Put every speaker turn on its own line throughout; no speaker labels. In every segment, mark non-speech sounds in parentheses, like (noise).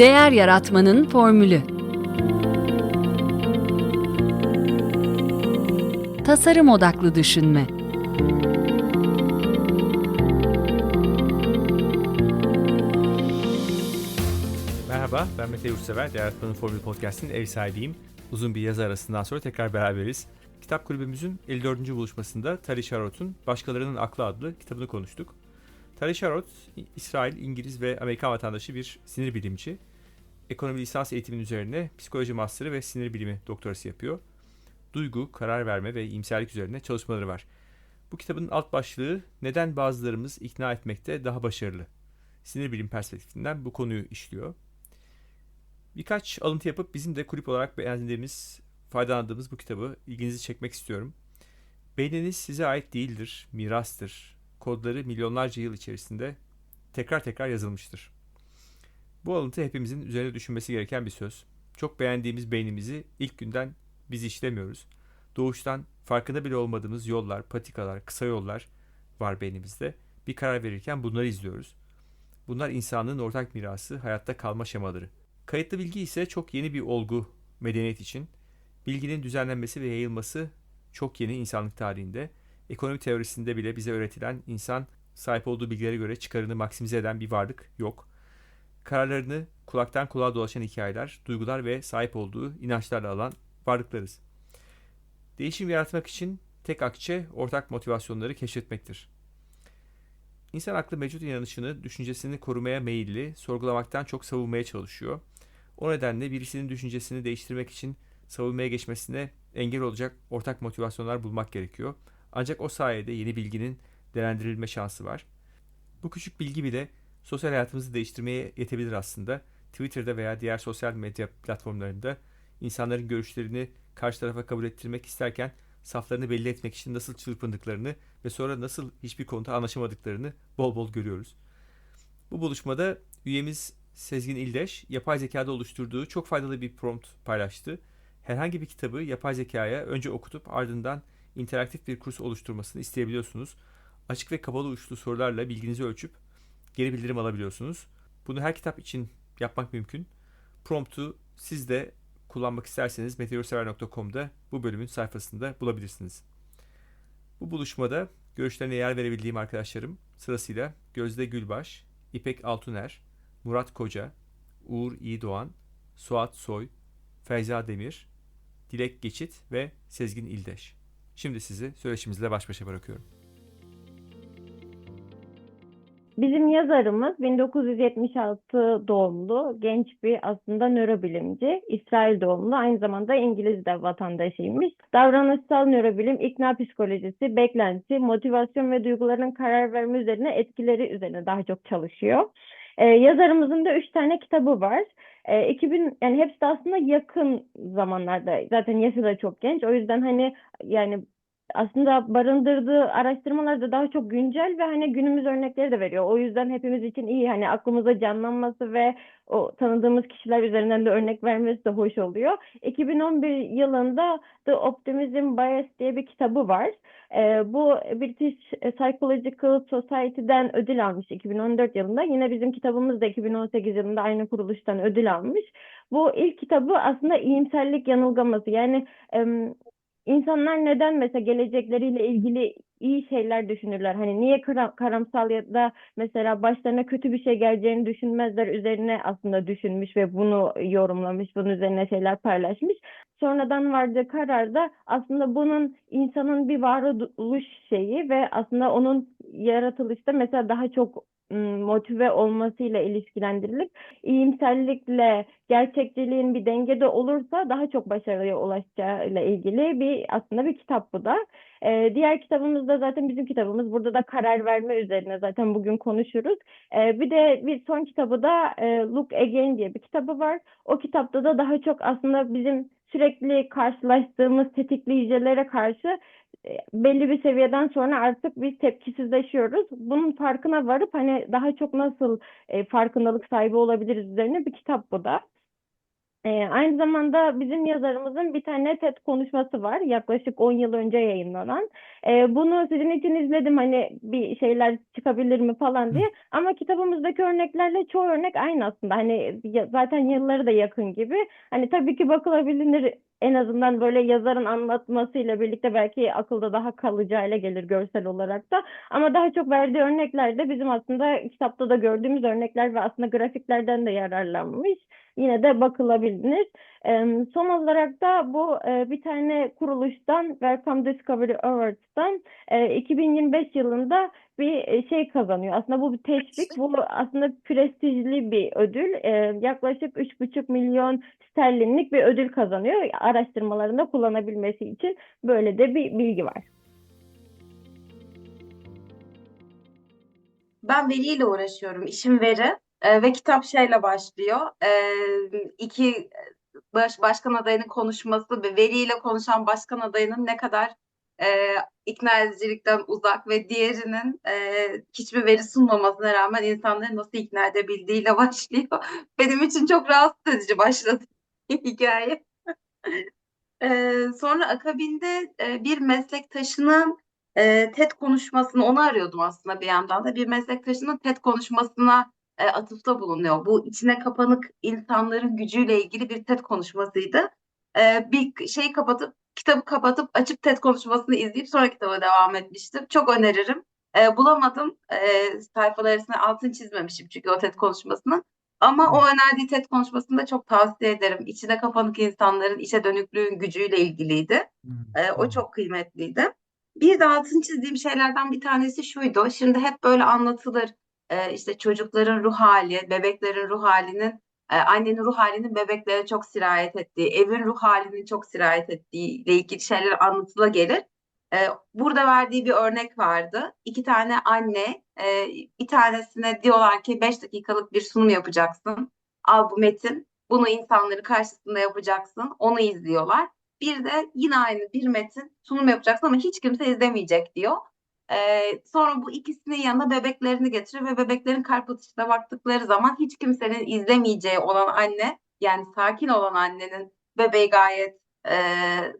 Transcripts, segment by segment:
Değer yaratmanın formülü. Tasarım odaklı düşünme.
Merhaba, ben Mete Yurtsever. Değer Yaratmanın Formülü Podcast'in ev sahibiyim. Uzun bir yazı arasından sonra tekrar beraberiz. Kitap kulübümüzün 54. buluşmasında Tari Sharot'un Başkalarının Aklı adlı kitabını konuştuk. Tari Sharot, İsrail, İngiliz ve Amerikan vatandaşı bir sinir bilimci. Ekonomi lisans eğitiminin üzerine psikoloji master'ı ve sinir bilimi doktorası yapıyor. Duygu, karar verme ve iyimserlik üzerine çalışmaları var. Bu kitabın alt başlığı neden bazılarımız ikna etmekte daha başarılı? Sinir bilim perspektifinden bu konuyu işliyor. Birkaç alıntı yapıp bizim de kulüp olarak beğendiğimiz, faydalandığımız bu kitabı ilginizi çekmek istiyorum. Beyniniz size ait değildir, mirastır. Kodları milyonlarca yıl içerisinde tekrar tekrar yazılmıştır. Bu alıntı hepimizin üzerine düşünmesi gereken bir söz. Çok beğendiğimiz beynimizi ilk günden biz işlemiyoruz. Doğuştan farkında bile olmadığımız yollar, patikalar, kısa yollar var beynimizde. Bir karar verirken bunları izliyoruz. Bunlar insanlığın ortak mirası, hayatta kalma şemaları. Kayıtlı bilgi ise çok yeni bir olgu medeniyet için. Bilginin düzenlenmesi ve yayılması çok yeni insanlık tarihinde. Ekonomi teorisinde bile bize öğretilen insan sahip olduğu bilgilere göre çıkarını maksimize eden bir varlık yok. Kararlarını kulaktan kulağa dolaşan hikayeler, duygular ve sahip olduğu inançlarla alan varlıklarız. Değişim yaratmak için tek akçe ortak motivasyonları keşfetmektir. İnsan aklı mevcut inanışını, düşüncesini korumaya meyilli, sorgulamaktan çok savunmaya çalışıyor. O nedenle birisinin düşüncesini değiştirmek için savunmaya geçmesine engel olacak ortak motivasyonlar bulmak gerekiyor. Ancak o sayede yeni bilginin değerlendirilme şansı var. Bu küçük bilgi bile sosyal hayatımızı değiştirmeye yetebilir aslında. Twitter'da veya diğer sosyal medya platformlarında insanların görüşlerini karşı tarafa kabul ettirmek isterken saflarını belli etmek için nasıl çırpındıklarını ve sonra nasıl hiçbir konuda anlaşamadıklarını bol bol görüyoruz. Bu buluşmada üyemiz Sezgin İldeş, yapay zekada oluşturduğu çok faydalı bir prompt paylaştı. Herhangi bir kitabı yapay zekaya önce okutup ardından interaktif bir kurs oluşturmasını isteyebiliyorsunuz. Açık ve kapalı uçlu sorularla bilginizi ölçüp geri bildirim alabiliyorsunuz. Bunu her kitap için yapmak mümkün. Prompt'u siz de kullanmak isterseniz meteorsever.com'da bu bölümün sayfasında bulabilirsiniz. Bu buluşmada görüşlerine yer verebildiğim arkadaşlarım sırasıyla Gözde Gülbaş, İpek Altuner, Murat Koca, Uğur İyidoğan, Suat Soy, Feyza Demir, Dilek Geçit ve Sezgin İldeş. Şimdi sizi söyleşimizle baş başa bırakıyorum.
Bizim yazarımız 1976 doğumlu genç bir aslında nörobilimci. İsrail doğumlu aynı zamanda İngiliz de vatandaşıymış. Davranışsal nörobilim, ikna psikolojisi, beklenti, motivasyon ve duyguların karar verme üzerine etkileri üzerine daha çok çalışıyor. Ee, yazarımızın da üç tane kitabı var. E, 2000 yani hepsi de aslında yakın zamanlarda. Zaten yaşı da çok genç. O yüzden hani yani aslında barındırdığı araştırmalar da daha çok güncel ve hani günümüz örnekleri de veriyor. O yüzden hepimiz için iyi hani aklımıza canlanması ve o tanıdığımız kişiler üzerinden de örnek vermesi de hoş oluyor. 2011 yılında The Optimism Bias diye bir kitabı var. Ee, bu British Psychological Society'den ödül almış 2014 yılında. Yine bizim kitabımız da 2018 yılında aynı kuruluştan ödül almış. Bu ilk kitabı aslında iyimserlik yanılgaması. Yani em, İnsanlar neden mesela gelecekleriyle ilgili iyi şeyler düşünürler? Hani niye kara- karamsal ya da mesela başlarına kötü bir şey geleceğini düşünmezler üzerine aslında düşünmüş ve bunu yorumlamış, bunun üzerine şeyler paylaşmış. Sonradan vardığı kararda aslında bunun insanın bir varoluş şeyi ve aslında onun yaratılışta mesela daha çok motive olmasıyla ilişkilendirilip iyimserlikle gerçekçiliğin bir dengede olursa daha çok başarıya ulaşacağıyla ilgili bir aslında bir kitap bu da. Ee, diğer kitabımız da zaten bizim kitabımız. Burada da karar verme üzerine zaten bugün konuşuruz. Ee, bir de bir son kitabı da e, Look Again diye bir kitabı var. O kitapta da daha çok aslında bizim sürekli karşılaştığımız tetikleyicilere karşı belli bir seviyeden sonra artık biz tepkisizleşiyoruz. Bunun farkına varıp hani daha çok nasıl e, farkındalık sahibi olabiliriz üzerine bir kitap bu da. Ee, aynı zamanda bizim yazarımızın bir tane TED konuşması var. Yaklaşık 10 yıl önce yayınlanan. Ee, bunu sizin için izledim hani bir şeyler çıkabilir mi falan diye. Ama kitabımızdaki örneklerle çoğu örnek aynı aslında. Hani zaten yılları da yakın gibi. Hani tabii ki bakılabilir en azından böyle yazarın anlatmasıyla birlikte belki akılda daha kalıcı hale gelir görsel olarak da. Ama daha çok verdiği örnekler de bizim aslında kitapta da gördüğümüz örnekler ve aslında grafiklerden de yararlanmış. Yine de bakılabilir. Em, Son olarak da bu e, bir tane kuruluştan Wellcome Discovery Awards'tan e, 2025 yılında bir e, şey kazanıyor. Aslında bu bir teşvik. Bu aslında prestijli bir ödül. E, yaklaşık 3,5 milyon sterlinlik bir ödül kazanıyor. Araştırmalarında kullanabilmesi için böyle de bir bilgi var.
Ben veriyle uğraşıyorum. İşim veri. Ee, ve kitap şeyle başlıyor. Ee, iki baş, başkan adayının konuşması ve veriyle konuşan başkan adayının ne kadar e, ikna edicilikten uzak ve diğerinin e, hiçbir veri sunmamasına rağmen insanları nasıl ikna edebildiğiyle (laughs) başlıyor. Benim için çok rahatsız edici başladı (laughs) hikaye. Ee, sonra akabinde e, bir meslektaşının e, TED konuşmasını onu arıyordum aslında bir yandan da bir meslektaşının TED konuşmasına e, atıfta bulunuyor. Bu içine kapanık insanların gücüyle ilgili bir TED konuşmasıydı. E, bir şeyi kapatıp kitabı kapatıp açıp TED konuşmasını izleyip sonra kitaba devam etmiştim. Çok öneririm. E, bulamadım. E, sayfalar arasında altını çizmemişim çünkü o TED konuşmasını. Ama o önerdiği TED konuşmasını da çok tavsiye ederim. İçine kapanık insanların içe dönüklüğün gücüyle ilgiliydi. E, o çok kıymetliydi. Bir de altını çizdiğim şeylerden bir tanesi şuydu. Şimdi hep böyle anlatılır. E, işte çocukların ruh hali, bebeklerin ruh halinin, e, annenin ruh halinin bebeklere çok sirayet ettiği, evin ruh halinin çok sirayet ettiği ile ilgili şeyler anlatıla gelir. E, burada verdiği bir örnek vardı. İki tane anne, bir tanesine diyorlar ki 5 dakikalık bir sunum yapacaksın. Al bu metin, bunu insanları karşısında yapacaksın. Onu izliyorlar. Bir de yine aynı bir metin sunum yapacaksın ama hiç kimse izlemeyecek diyor. Ee, sonra bu ikisinin yanına bebeklerini getiriyor ve bebeklerin kalp atışına baktıkları zaman hiç kimsenin izlemeyeceği olan anne yani sakin olan annenin bebeği gayet e,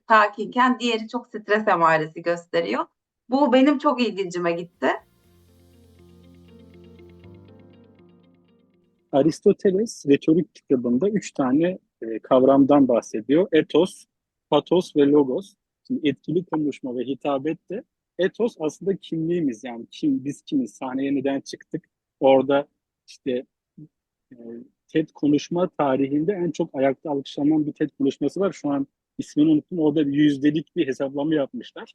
sakinken diğeri çok stres emaresi gösteriyor. Bu benim çok ilgincime gitti.
Aristoteles retorik kitabında üç tane e, kavramdan bahsediyor. Etos, patos ve logos. Şimdi etkili konuşma ve hitabet de etos aslında kimliğimiz yani kim biz kimiz sahneye neden çıktık orada işte e, TED konuşma tarihinde en çok ayakta alkışlanan bir TED konuşması var. Şu an ismini unuttum. Orada bir yüzdelik bir hesaplama yapmışlar.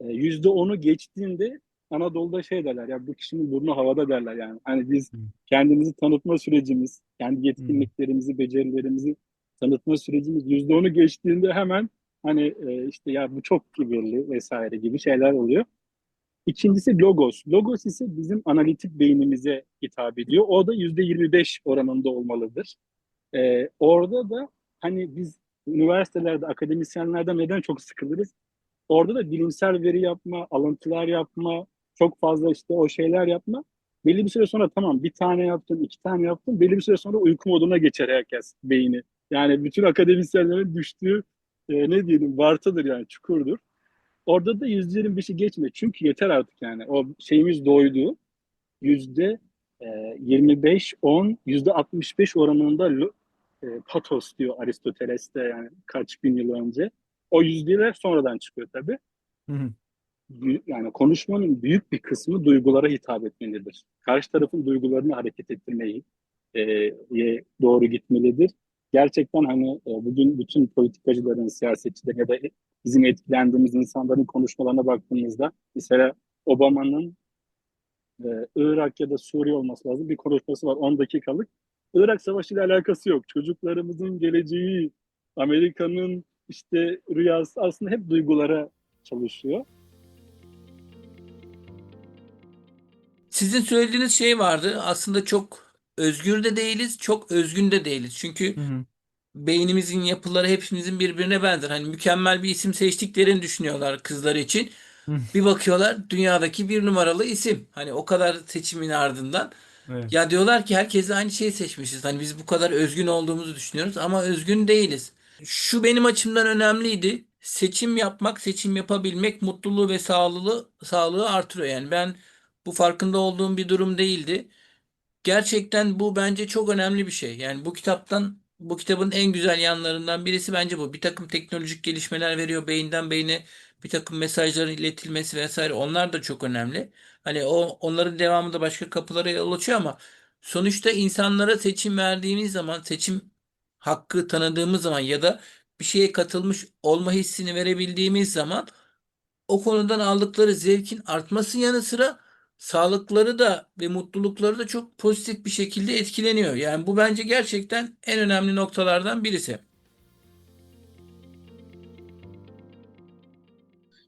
E, Yüzde onu geçtiğinde Anadolu'da şey derler ya bu kişinin burnu havada derler yani. Hani biz kendimizi tanıtma sürecimiz, kendi yetkinliklerimizi, becerilerimizi tanıtma sürecimiz yüzde onu geçtiğinde hemen hani e, işte ya bu çok kibirli vesaire gibi şeyler oluyor. İkincisi logos. Logos ise bizim analitik beynimize hitap ediyor. O da yüzde 25 oranında olmalıdır. E, orada da hani biz üniversitelerde akademisyenlerden neden çok sıkılırız? Orada da bilimsel veri yapma, alıntılar yapma, çok fazla işte o şeyler yapma. Belli bir süre sonra tamam bir tane yaptın, iki tane yaptın. Belli bir süre sonra uyku moduna geçer herkes beyni. Yani bütün akademisyenlerin düştüğü e, ne diyelim vartadır yani çukurdur. Orada da yüzde yirmi beşi geçme. Çünkü yeter artık yani. O şeyimiz doydu. Yüzde e, 25, 10, yüzde 65 oranında e, patos diyor Aristoteles'te yani kaç bin yıl önce. O yüzdeler sonradan çıkıyor tabii.
Hı hı.
Yani konuşmanın büyük bir kısmı duygulara hitap etmelidir. Karşı tarafın duygularını hareket ettirmeyi e, doğru gitmelidir. Gerçekten hani e, bugün bütün politikacıların, siyasetçilerin ya da bizim etkilendiğimiz insanların konuşmalarına baktığımızda mesela Obama'nın e, Irak ya da Suriye olması lazım bir konuşması var 10 dakikalık. Irak Savaşı ile alakası yok. Çocuklarımızın geleceği, Amerika'nın işte rüyası aslında hep duygulara çalışıyor.
Sizin söylediğiniz şey vardı. Aslında çok özgür de değiliz, çok özgün de değiliz. Çünkü
Hı hı.
beynimizin yapıları hepimizin birbirine benzer. Hani mükemmel bir isim seçtiklerini düşünüyorlar kızlar için.
Hı.
Bir bakıyorlar dünyadaki bir numaralı isim. Hani o kadar seçimin ardından
Evet.
Ya diyorlar ki herkesle aynı şeyi seçmişiz. Hani biz bu kadar özgün olduğumuzu düşünüyoruz ama özgün değiliz. Şu benim açımdan önemliydi. Seçim yapmak, seçim yapabilmek mutluluğu ve sağlığı sağlığı artırıyor. Yani ben bu farkında olduğum bir durum değildi. Gerçekten bu bence çok önemli bir şey. Yani bu kitaptan bu kitabın en güzel yanlarından birisi bence bu. Bir takım teknolojik gelişmeler veriyor beyinden beyine bir takım mesajların iletilmesi vesaire. Onlar da çok önemli. Hani o onların devamında başka kapılara yol açıyor ama sonuçta insanlara seçim verdiğimiz zaman, seçim hakkı tanıdığımız zaman ya da bir şeye katılmış olma hissini verebildiğimiz zaman o konudan aldıkları zevkin artması yanı sıra sağlıkları da ve mutlulukları da çok pozitif bir şekilde etkileniyor. Yani bu bence gerçekten en önemli noktalardan birisi.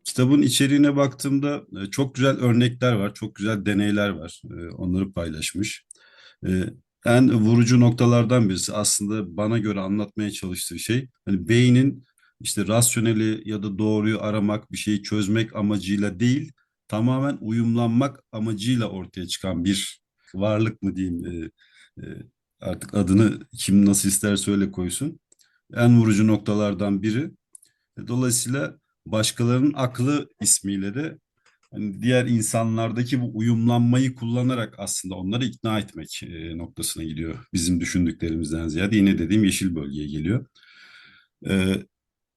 Kitabın içeriğine baktığımda e, çok güzel örnekler var, çok güzel deneyler var. E, Onları paylaşmış. E, En vurucu noktalardan birisi aslında bana göre anlatmaya çalıştığı şey, hani beynin işte rasyoneli ya da doğruyu aramak, bir şeyi çözmek amacıyla değil, tamamen uyumlanmak amacıyla ortaya çıkan bir varlık mı diyeyim, e, e, artık adını kim nasıl isterse öyle koysun. En vurucu noktalardan biri. Dolayısıyla başkalarının aklı ismiyle de hani diğer insanlardaki bu uyumlanmayı kullanarak aslında onları ikna etmek e, noktasına gidiyor. Bizim düşündüklerimizden ziyade yine dediğim yeşil bölgeye geliyor. E,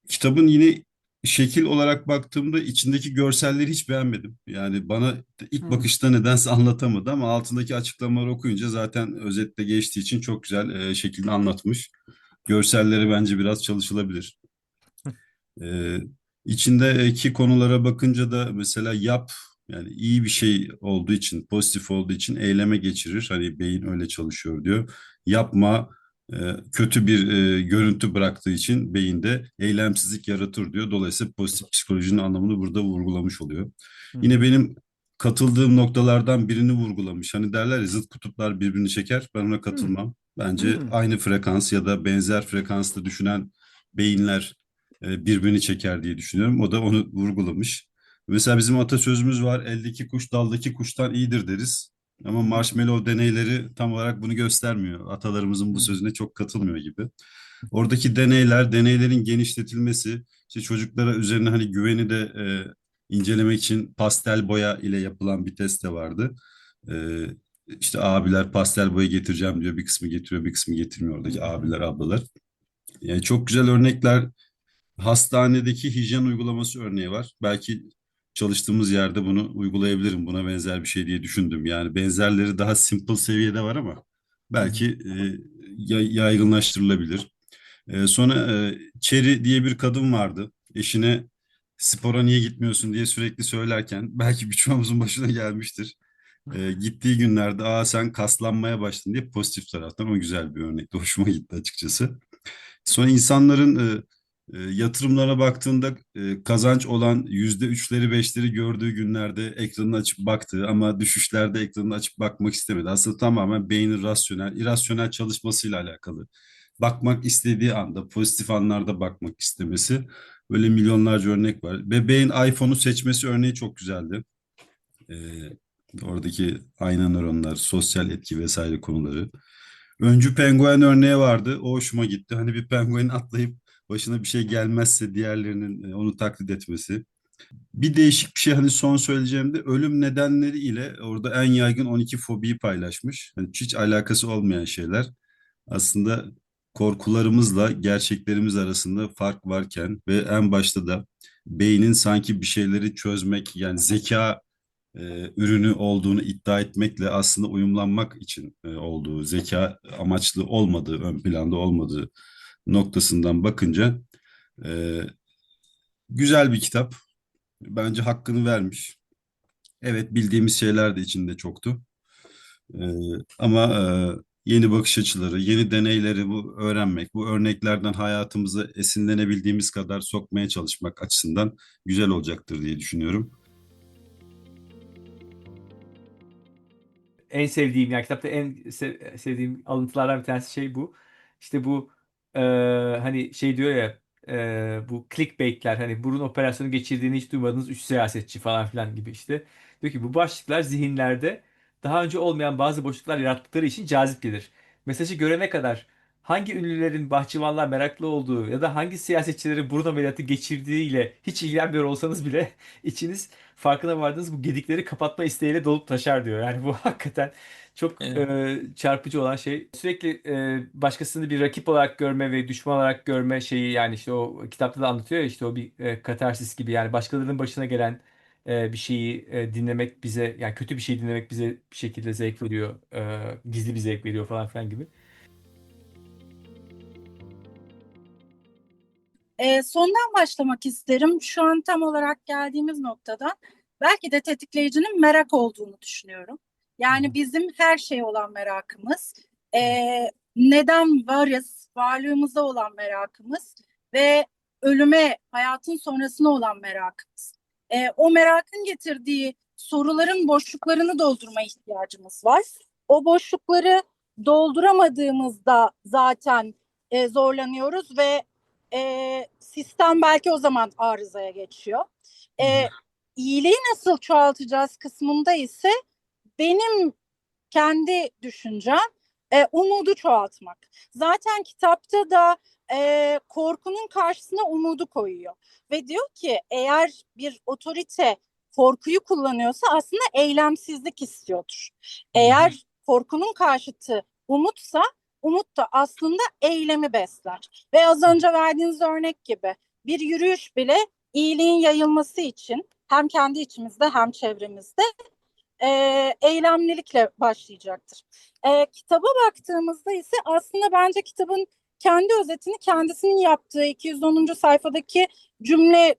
kitabın yine şekil olarak baktığımda içindeki görselleri hiç beğenmedim. Yani bana ilk
Hmm.
bakışta nedense anlatamadı ama altındaki açıklamaları okuyunca zaten özetle geçtiği için çok güzel e, şekilde anlatmış. Görselleri bence biraz çalışılabilir. Ee, içindeki konulara bakınca da mesela yap yani iyi bir şey olduğu için pozitif olduğu için eyleme geçirir. Hani beyin öyle çalışıyor diyor. Yapma e, kötü bir e, görüntü bıraktığı için beyinde eylemsizlik yaratır diyor. Dolayısıyla pozitif psikolojinin anlamını burada vurgulamış oluyor. Yine benim katıldığım noktalardan birini vurgulamış. Hani derler ya zıt kutuplar birbirini çeker. Ben ona katılmam. Bence
Hmm.
aynı frekans ya da benzer frekansta düşünen beyinler e, birbirini çeker diye düşünüyorum. O da onu vurgulamış. Mesela bizim atasözümüz var. Eldeki kuş daldaki kuştan iyidir deriz. Ama marshmallow deneyleri tam olarak bunu göstermiyor. Atalarımızın bu sözüne çok katılmıyor gibi. Oradaki deneyler, deneylerin genişletilmesi, işte çocuklara üzerine hani güveni de e, incelemek için pastel boya ile yapılan bir test de vardı. E, işte abiler pastel boya getireceğim diyor. Bir kısmı getiriyor, bir kısmı getirmiyor oradaki abiler, ablalar. Yani çok güzel örnekler. Hastanedeki hijyen uygulaması örneği var. Belki çalıştığımız yerde bunu uygulayabilirim. Buna benzer bir şey diye düşündüm. Yani benzerleri daha simple seviyede var ama belki e, yay- yaygınlaştırılabilir. E, sonra e, Cherry diye bir kadın vardı. Eşine spora niye gitmiyorsun diye sürekli söylerken (laughs) belki birçoğumuzun başına gelmiştir. E, gittiği günlerde aa sen kaslanmaya başladın diye pozitif taraftan o güzel bir örnekti. Hoşuma gitti açıkçası. Sonra insanların e, e, yatırımlara baktığında e, kazanç olan yüzde üçleri beşleri gördüğü günlerde ekranını açıp baktığı ama düşüşlerde ekranını açıp bakmak istemedi. Aslında tamamen beynin rasyonel, irrasyonel çalışmasıyla alakalı. Bakmak istediği anda, pozitif anlarda bakmak istemesi. Böyle milyonlarca örnek var. Bebeğin iPhone'u seçmesi örneği çok güzeldi. E, oradaki ayna nöronlar, sosyal etki vesaire konuları. Öncü penguen örneği vardı. O hoşuma gitti. Hani bir penguenin atlayıp başına bir şey gelmezse diğerlerinin e, onu taklit etmesi. Bir değişik bir şey hani son söyleyeceğimde ölüm nedenleri ile orada en yaygın 12 fobiyi paylaşmış. Hani hiç alakası olmayan şeyler. Aslında korkularımızla gerçeklerimiz arasında fark varken ve en başta da beynin sanki bir şeyleri çözmek yani zeka e, ürünü olduğunu iddia etmekle aslında uyumlanmak için e, olduğu, zeka amaçlı olmadığı, ön planda olmadığı noktasından bakınca e, güzel bir kitap. Bence hakkını vermiş. Evet bildiğimiz şeyler de içinde çoktu. E, ama e, yeni bakış açıları, yeni deneyleri bu öğrenmek, bu örneklerden hayatımıza esinlenebildiğimiz kadar sokmaya çalışmak açısından güzel olacaktır diye düşünüyorum.
en sevdiğim yani kitapta en sev- sevdiğim alıntılardan bir tanesi şey bu. İşte bu e, hani şey diyor ya e, bu clickbaitler hani burun operasyonu geçirdiğini hiç duymadığınız üç siyasetçi falan filan gibi işte. Diyor ki bu başlıklar zihinlerde daha önce olmayan bazı boşluklar yarattıkları için cazip gelir. Mesajı görene kadar hangi ünlülerin bahçıvanlar meraklı olduğu ya da hangi siyasetçilerin burun ameliyatı geçirdiğiyle hiç ilgilenmiyor olsanız bile (laughs) içiniz farkına vardığınız bu gedikleri kapatma isteğiyle dolup taşar diyor. Yani bu (laughs) hakikaten çok
Evet.
e, çarpıcı olan şey. Sürekli e, başkasını bir rakip olarak görme ve düşman olarak görme şeyi yani işte o kitapta da anlatıyor ya işte o bir e, katarsis gibi yani başkalarının başına gelen e, bir şeyi e, dinlemek bize yani kötü bir şey dinlemek bize bir şekilde zevk veriyor. e, gizli bir zevk veriyor falan filan gibi.
Ee, sondan başlamak isterim. Şu an tam olarak geldiğimiz noktadan belki de tetikleyicinin merak olduğunu düşünüyorum. Yani bizim her şeye olan merakımız, ee, neden varız, varlığımıza olan merakımız ve ölüme, hayatın sonrasına olan merakımız. Ee, o merakın getirdiği soruların boşluklarını doldurma ihtiyacımız var. O boşlukları dolduramadığımızda zaten e, zorlanıyoruz ve e, sistem belki o zaman arızaya geçiyor. E, iyiliği nasıl çoğaltacağız kısmında ise benim kendi düşüncem e, umudu çoğaltmak. Zaten kitapta da e, korkunun karşısına umudu koyuyor ve diyor ki eğer bir otorite korkuyu kullanıyorsa aslında eylemsizlik istiyordur. Eğer korkunun karşıtı umutsa umut da aslında eylemi besler. Ve az önce verdiğiniz örnek gibi bir yürüyüş bile iyiliğin yayılması için hem kendi içimizde hem çevremizde e, eylemlilikle başlayacaktır. E, kitaba baktığımızda ise aslında bence kitabın kendi özetini kendisinin yaptığı 210. sayfadaki cümle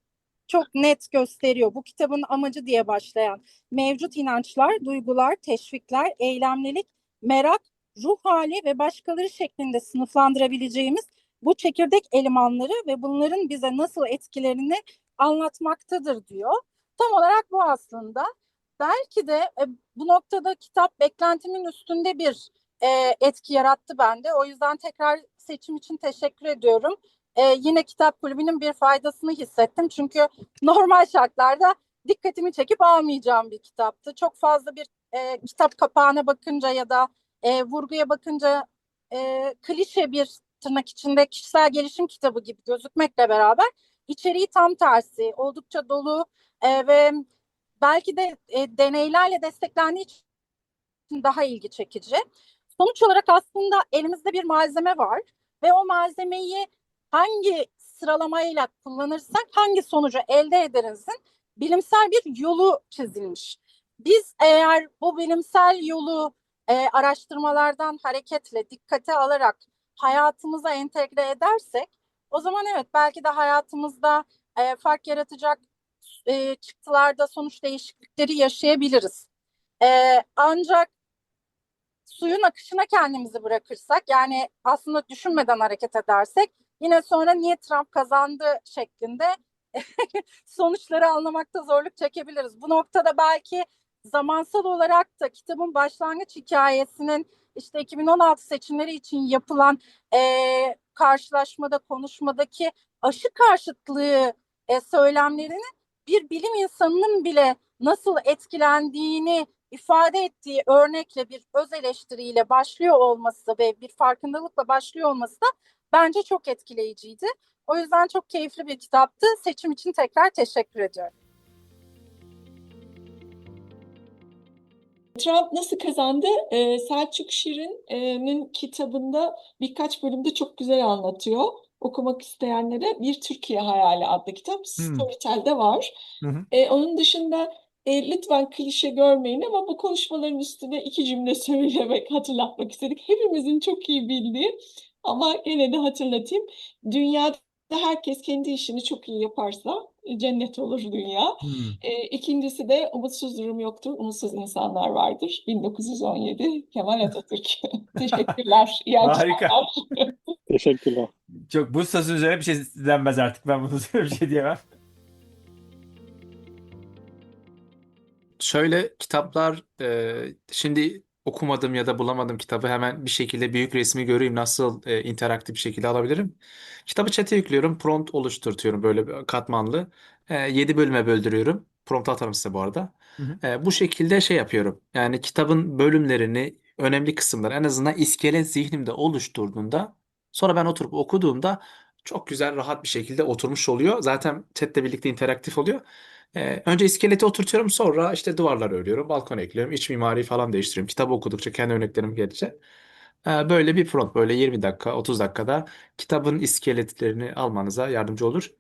çok net gösteriyor. Bu kitabın amacı diye başlayan mevcut inançlar, duygular, teşvikler, eylemlilik, merak, ruh hali ve başkaları şeklinde sınıflandırabileceğimiz bu çekirdek elemanları ve bunların bize nasıl etkilerini anlatmaktadır diyor. Tam olarak bu aslında. Belki de e, bu noktada kitap beklentimin üstünde bir e, etki yarattı bende. O yüzden tekrar seçim için teşekkür ediyorum. E, yine kitap kulübünün bir faydasını hissettim. Çünkü normal şartlarda dikkatimi çekip almayacağım bir kitaptı. Çok fazla bir e, kitap kapağına bakınca ya da e, vurguya bakınca e, klişe bir tırnak içinde kişisel gelişim kitabı gibi gözükmekle beraber içeriği tam tersi oldukça dolu e, ve belki de e, deneylerle desteklendiği için daha ilgi çekici. Sonuç olarak aslında elimizde bir malzeme var ve o malzemeyi hangi sıralamayla kullanırsak hangi sonucu elde ederizin bilimsel bir yolu çizilmiş. Biz eğer bu bilimsel yolu e, araştırmalardan hareketle dikkate alarak hayatımıza entegre edersek o zaman evet belki de hayatımızda e, fark yaratacak e, çıktılarda sonuç değişiklikleri yaşayabiliriz. E, ancak suyun akışına kendimizi bırakırsak yani aslında düşünmeden hareket edersek yine sonra niye Trump kazandı şeklinde (laughs) sonuçları anlamakta zorluk çekebiliriz. Bu noktada belki zamansal olarak da kitabın başlangıç hikayesinin işte 2016 seçimleri için yapılan e, karşılaşmada, konuşmadaki aşı karşıtlığı e, söylemlerinin bir bilim insanının bile nasıl etkilendiğini ifade ettiği örnekle bir öz eleştiriyle başlıyor olması ve bir farkındalıkla başlıyor olması da bence çok etkileyiciydi. O yüzden çok keyifli bir kitaptı. Seçim için tekrar teşekkür ediyorum.
Trump nasıl kazandı? Ee, Selçuk Şirin'in kitabında birkaç bölümde çok güzel anlatıyor. Okumak isteyenlere Bir Türkiye Hayali adlı kitap Storytel'de var.
Hı hı.
Ee, onun dışında e, lütfen klişe görmeyin ama bu konuşmaların üstüne iki cümle (laughs) söylemek, hatırlatmak istedik. Hepimizin çok iyi bildiği ama gene de hatırlatayım. Dünyada herkes kendi işini çok iyi yaparsa e, cennet olur dünya.
Hmm.
E, ikincisi de umutsuz durum yoktur, umutsuz insanlar vardır. 1917 Kemal Atatürk. (laughs) Teşekkürler. İyi
Harika. (laughs)
Teşekkürler.
Çok bu sözün üzerine bir şey denmez artık. Ben bunu (laughs) bir şey diyemem.
Şöyle kitaplar e, şimdi okumadığım ya da bulamadığım kitabı hemen bir şekilde büyük resmi göreyim nasıl e, interaktif bir şekilde alabilirim. Kitabı chat'e yüklüyorum, prompt oluşturtuyorum böyle katmanlı. E, 7 bölüme böldürüyorum. Prompt atarım size bu arada.
Hı hı.
E, bu şekilde şey yapıyorum. Yani kitabın bölümlerini, önemli kısımları en azından iskelet zihnimde oluşturduğunda sonra ben oturup okuduğumda çok güzel, rahat bir şekilde oturmuş oluyor. Zaten chatle birlikte interaktif oluyor. E, önce iskeleti oturtuyorum, sonra işte duvarları örüyorum, balkon ekliyorum, iç mimariyi falan değiştiriyorum. Kitabı okudukça kendi örneklerim gelecek. E, böyle bir prompt, böyle 20 dakika, 30 dakikada kitabın iskeletlerini almanıza yardımcı olur.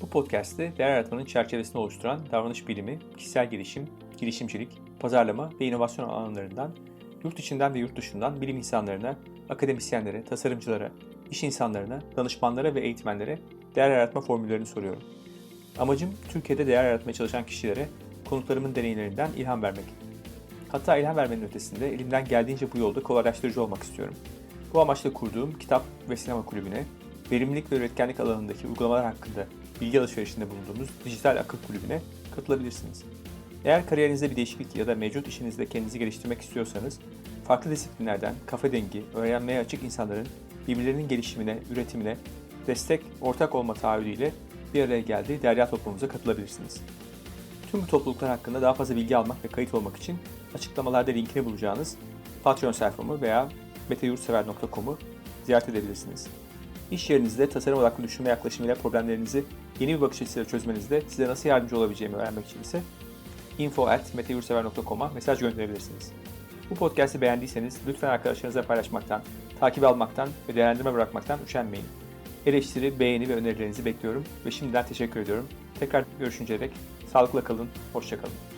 Bu podcast'te değer yaratmanın çerçevesini oluşturan davranış bilimi, kişisel gelişim, girişimcilik, pazarlama ve inovasyon alanlarından yurt içinden ve yurt dışından bilim insanlarına, akademisyenlere, tasarımcılara, iş insanlarına, danışmanlara ve eğitmenlere değer yaratma formüllerini soruyorum. Amacım Türkiye'de değer yaratmaya çalışan kişilere konuklarımın deneyimlerinden ilham vermek. Hatta ilham vermenin ötesinde elimden geldiğince bu yolda kolaylaştırıcı olmak istiyorum. Bu amaçla kurduğum kitap ve sinema kulübüne, verimlilik ve üretkenlik alanındaki uygulamalar hakkında bilgi alışverişinde bulunduğumuz dijital akıl kulübüne katılabilirsiniz. Eğer kariyerinizde bir değişiklik ya da mevcut işinizde kendinizi geliştirmek istiyorsanız, farklı disiplinlerden kafa dengi, öğrenmeye açık insanların birbirlerinin gelişimine, üretimine destek, ortak olma taahhüdüyle bir araya geldiği derya toplumumuza katılabilirsiniz. Tüm bu topluluklar hakkında daha fazla bilgi almak ve kayıt olmak için açıklamalarda linkini bulacağınız Patreon sayfamı veya meteyurtsever.com'u ziyaret edebilirsiniz. İş yerinizde tasarım odaklı düşünme yaklaşımıyla problemlerinizi yeni bir bakış açısıyla çözmenizde size nasıl yardımcı olabileceğimi öğrenmek için ise info.meteyurtsever.com'a mesaj gönderebilirsiniz. Bu podcast'i beğendiyseniz lütfen arkadaşlarınızla paylaşmaktan, takip almaktan ve değerlendirme bırakmaktan üşenmeyin. Eleştiri, beğeni ve önerilerinizi bekliyorum ve şimdiden teşekkür ediyorum. Tekrar görüşünceye dek sağlıkla kalın, hoşçakalın.